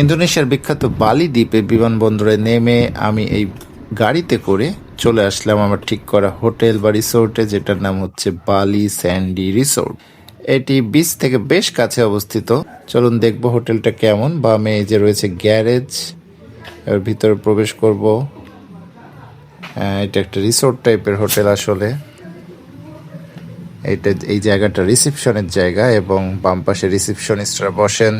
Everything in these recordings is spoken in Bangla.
ইন্দোনেশিয়ার বিখ্যাত বালি দ্বীপে বিমানবন্দরে নেমে আমি এই গাড়িতে করে চলে আসলাম আমার ঠিক করা হোটেল বা রিসোর্টে, যেটার নাম হচ্ছে বালি স্যান্ডি রিসোর্ট। এটি বিচ থেকে বেশ কাছে অবস্থিত। চলুন দেখব হোটেলটা কেমন। বা এই যে রয়েছে গ্যারেজ, এর ভিতরে প্রবেশ করব। এটা একটা রিসোর্ট টাইপের হোটেল আসলে। এটা এই জায়গাটা রিসেপশনের জায়গা এবং বাম পাশে রিসেপশনিস্টরা বসেন।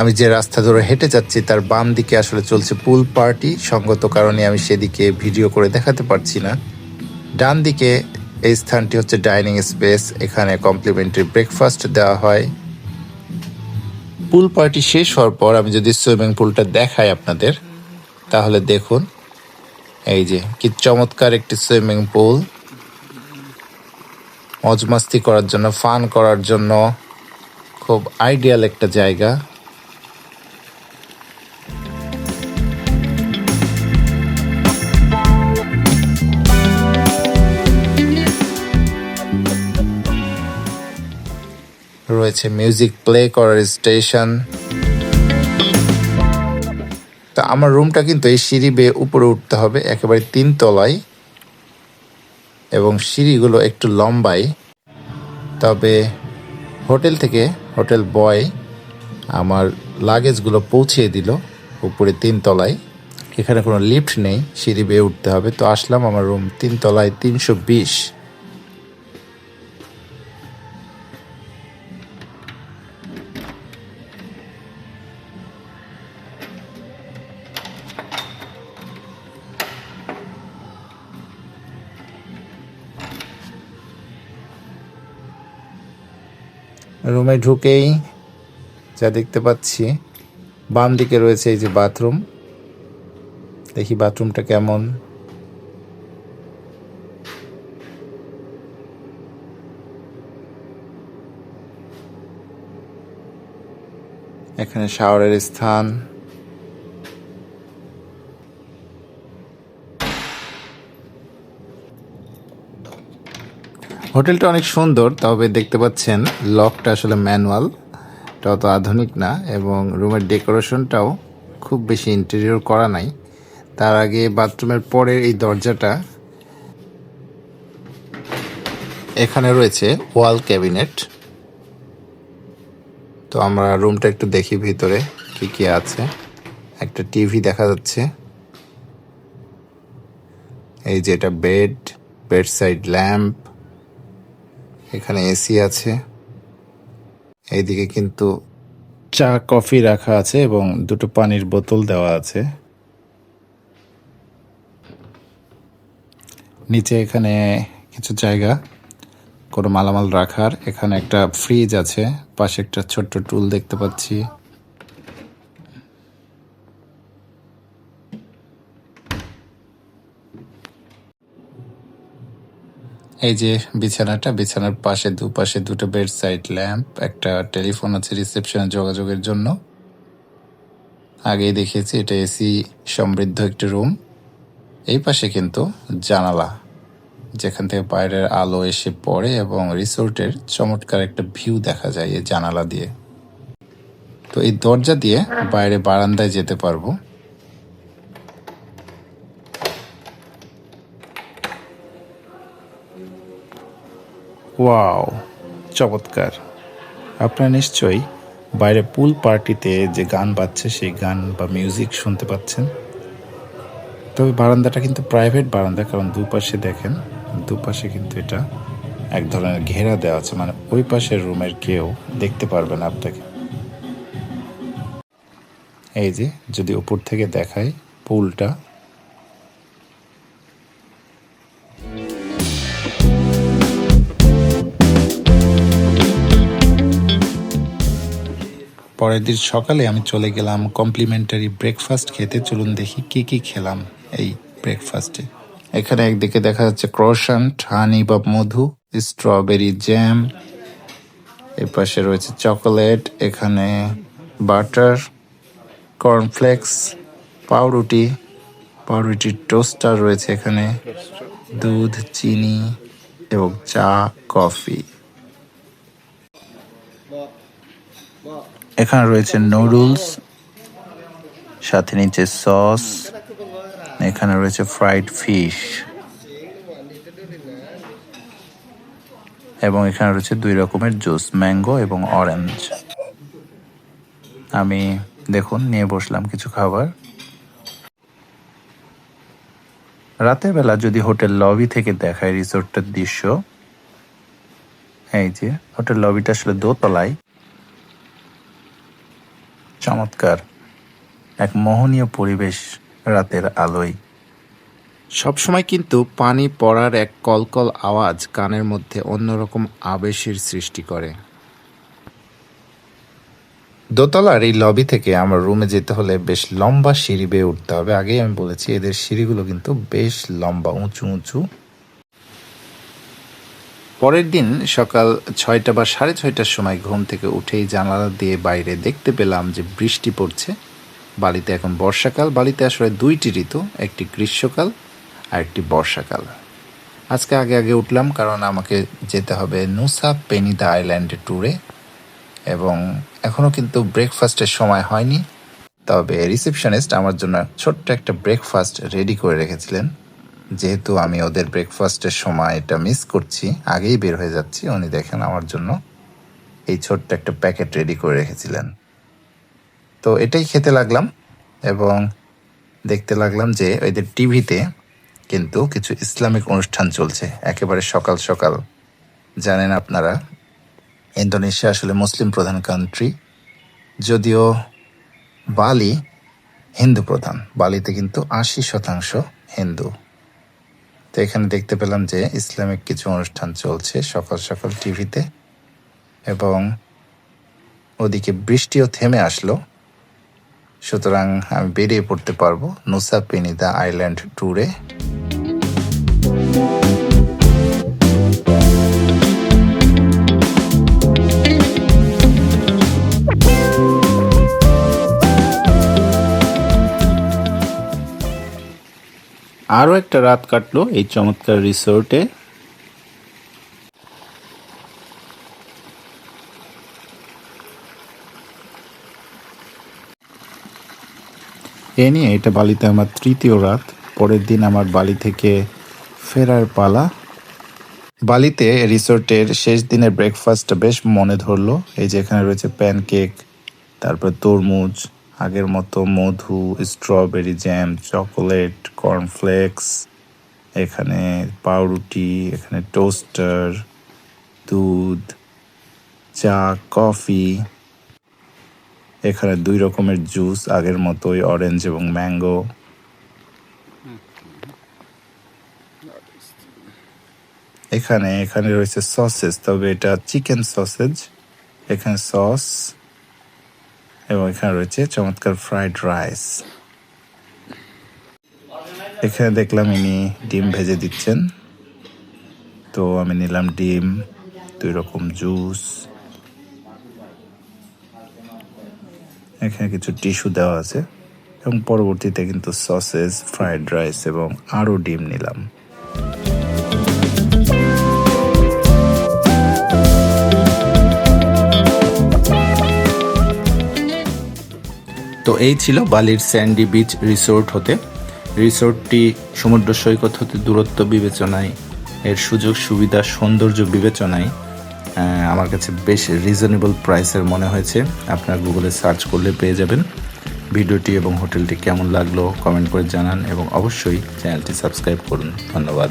আমি যে রাস্তা ধরে হেঁটে যাচ্ছি, তার বাম দিকে আসলে চলছে পুল পার্টি সঙ্গত কারণে আমি সেদিকে ভিডিও করে দেখাতে পারছি না। ডান দিকে এই স্থানটি হচ্ছে ডাইনিং স্পেস এখানে কমপ্লিমেন্টারি ব্রেকফাস্ট দেওয়া হয়। পুল পার্টি শেষ হওয়ার পর আমি যদি সুইমিং পুলটা দেখাই আপনাদের, তাহলে দেখুন, এই যে কি চমৎকার একটি সুইমিং পুল মজমাস্তি করার জন্য, ফান করার জন্য খুব আইডিয়াল একটা জায়গা। রয়েছে মিউজিক প্লে করার স্টেশন তা আমার রুমটা কিন্তু এই সিঁড়ি বেয়ে উপরে উঠতে হবে, একেবারে তিন তলায় এবং সিঁড়িগুলো একটু লম্বাই। তবে হোটেল থেকে হোটেল বয় আমার লাগেজগুলো পৌঁছিয়ে দিল উপরে তিন তলায়। এখানে কোনো লিফট নেই, সিঁড়ি বেয়ে উঠতে হবে। তো আসলাম আমার রুম তিনতলায় তিনশো বিশ। রুমে ঢুকেই যা দেখতে পাচ্ছি, বাম দিকে রয়েছে এই যে বাথরুম দেখি বাথরুমটা কেমন। এখানে শাওয়ারের স্থান। হোটেলটা অনেক সুন্দর, তবে দেখতে পাচ্ছেন লকটা আসলে ম্যানুয়াল অত আধুনিক না, এবং রুমের ডেকোরেশনটাও খুব বেশি ইন্টেরিয়র করা নাই। তার আগে বাথরুমের পরের এই দরজাটা এখানে রয়েছে ওয়াল ক্যাবিনেট। তো আমরা রুমটা একটু দেখি ভিতরে কি কি আছে। একটা টিভি দেখা যাচ্ছে। এই যে এটা বেড বেড সাইড ল্যাম্প এখানে এসি আছে। এইদিকে কিন্তু চা, কফি রাখা আছে এবং দুটো পানির বোতল দেওয়া আছে। নিচে এখানে কিছু জায়গা, কোনো মালামাল রাখার। এখানে একটা ফ্রিজ আছে, পাশে একটা ছোট্ট টুল দেখতে পাচ্ছি। এই যে বিছানাটা, বিছানার পাশে দুপাশে দুটো বেড সাইড ল্যাম্প একটা টেলিফোন আছে রিসেপশনে যোগাযোগের জন্য। আগেই দেখিয়েছি, এটা এসি সমৃদ্ধ একটি রুম এই পাশে কিন্তু জানালা, যেখান থেকে বাইরের আলো এসে পড়ে এবং রিসোর্টের চমৎকার একটা ভিউ দেখা যায় এই জানালা দিয়ে। তো এই দরজা দিয়ে বাইরে বারান্দায় যেতে পারব। ওয়াও, চমৎকার। আপনারা নিশ্চয়ই বাইরে পুল পার্টিতে যে গান বাজছে, সেই গান বা মিউজিক শুনতে পাচ্ছেন। তবে বারান্দাটা কিন্তু প্রাইভেট বারান্দা, কারণ দুপাশে দেখেন, দুপাশে কিন্তু এটা এক ধরনের ঘেরা দেওয়া আছে মানে ওই পাশের রুমের কেউ দেখতে পারবে না আপনাকে। এই যে, যদি উপর থেকে দেখায় পুলটা পরের দিন সকালে আমি চলে গেলাম কমপ্লিমেন্টারি ব্রেকফাস্ট খেতে। চলুন দেখি কি কি খেলাম এই ব্রেকফাস্টে। এখানে একদিকে দেখা যাচ্ছে ক্রোশান্ট, হানি বা মধু, স্ট্রবেরি জ্যাম, এর পাশে রয়েছে চকোলেট, এখানে বাটার, কর্নফ্লেক্স, পাউরুটি, পাউরুটির টোস্টার রয়েছে এখানে, দুধ, চিনি এবং চা, কফি। এখানে রয়েছে নুডলস সাথে নিচে সস এখানে রয়েছে ফ্রাইড ফিশ এবং এখানে রয়েছে দুই রকমের জুস ম্যাঙ্গো এবং অরেঞ্জ আমি, দেখুন, নিয়ে বসলাম কিছু খাবার। রাতের বেলা যদি হোটেল লবি থেকে দেখায় রিসোর্টের দৃশ্য, এই যে, হোটেল লবিটা আসলে দোতলায়। চমৎকার। এক মোহনীয় পরিবেশ রাতের আলোয়। সবসময় কিন্তু পানি পড়ার এক কলকল আওয়াজ কানের মধ্যে অন্যরকম আবেশের সৃষ্টি করে। দোতলার এই লবি থেকে আমার রুমে যেতে হলে বেশ লম্বা সিঁড়ি বেয়ে উঠতে হবে। আগেই আমি বলেছি, এদের সিঁড়িগুলো কিন্তু বেশ লম্বা, উঁচু উঁচু। পরের দিন সকাল ছয়টা বা সাড়ে ছয়টার সময় ঘুম থেকে উঠেই জানালা দিয়ে বাইরে দেখতে পেলাম যে বৃষ্টি পড়ছে। বালিতে এখন বর্ষাকাল, বালিতে আসলে দুইটি ঋতু, একটি গ্রীষ্মকাল আর একটি বর্ষাকাল। আজকে আগে আগে উঠলাম কারণ আমাকে যেতে হবে নুসা পেনিদা আইল্যান্ডে ট্যুরে এবং এখনও কিন্তু ব্রেকফাস্টের সময় হয়নি। তবে রিসেপশনিস্ট আমার জন্য ছোট্ট একটা ব্রেকফাস্ট রেডি করে রেখেছিলেন। যেহেতু আমি ওদের ব্রেকফাস্টের সময় এটা মিস করছি, আগেই বের হয়ে যাচ্ছি। উনি দেখেন আমার জন্য এই ছোট্ট একটা প্যাকেট রেডি করে রেখেছিলেন। তো এটাই খেতে লাগলাম এবং দেখতে লাগলাম যে এদের টিভিতে কিন্তু কিছু ইসলামিক অনুষ্ঠান চলছে। একেবারে সকাল সকাল। জানেন আপনারা, ইন্দোনেশিয়া আসলে মুসলিম প্রধান কান্ট্রি যদিও বালি হিন্দু প্রধান। বালিতে কিন্তু আশি শতাংশ হিন্দু। তো এখানে দেখতে পেলাম যে ইসলামিক কিছু অনুষ্ঠান চলছে সকাল সকাল টিভিতে এবং ওদিকে বৃষ্টিও থেমে আসলো। সুতরাং আমি বেরিয়ে পড়তে পারব নুসা পিনিদা আইল্যান্ড ট্যুরে। আরও একটা রাত কাটলো এই চমৎকার রিসোর্টে। এ নিয়ে এটা বালিতে আমার তৃতীয় রাত, পরের দিন আমার বালি থেকে ফেরার পালা। বালিতে রিসোর্টের শেষ দিনের ব্রেকফাস্টটা বেশ মনে ধরলো, এই যে এখানে রয়েছে প্যানকেক তারপর তরমুজ আগের মতো মধু স্ট্রবেরি জ্যাম চকোলেট কর্নফ্লেক্স এখানে পাউরুটি, এখানে টোস্টার দুধ, চা কফি এখানে দুই রকমের জুস আগের মতোই অরেঞ্জ এবং ম্যাঙ্গো এখানে এখানে রয়েছে সসেজ তবে এটা চিকেন সসেজ এখানে সস এবং এখানে রয়েছে চমৎকার ফ্রাইড রাইস এখানে দেখলাম ইনি ডিম ভেজে দিচ্ছেন। তো আমি নিলাম ডিম, দুই রকম জুস এখানে কিছু টিস্যু দেওয়া আছে এবং পরবর্তীতে কিন্তু সসেজ ফ্রাইড রাইস এবং আরও ডিম নিলাম। তো এই ছিল বালির স্যান্ডি বিচ রিসোর্ট হতে। রিসোর্টটি সমুদ্র সৈকত হতে দূরত্ব বিবেচনায়, এর সুযোগ সুবিধা সৌন্দর্য বিবেচনায় আমার কাছে বেশ রিজনেবল প্রাইসের মনে হয়েছে। আপনার গুগলে সার্চ করলে পেয়ে যাবেন। ভিডিওটি এবং হোটেলটি কেমন লাগল কমেন্ট করে জানান এবং অবশ্যই চ্যানেলটি সাবস্ক্রাইব করুন। ধন্যবাদ।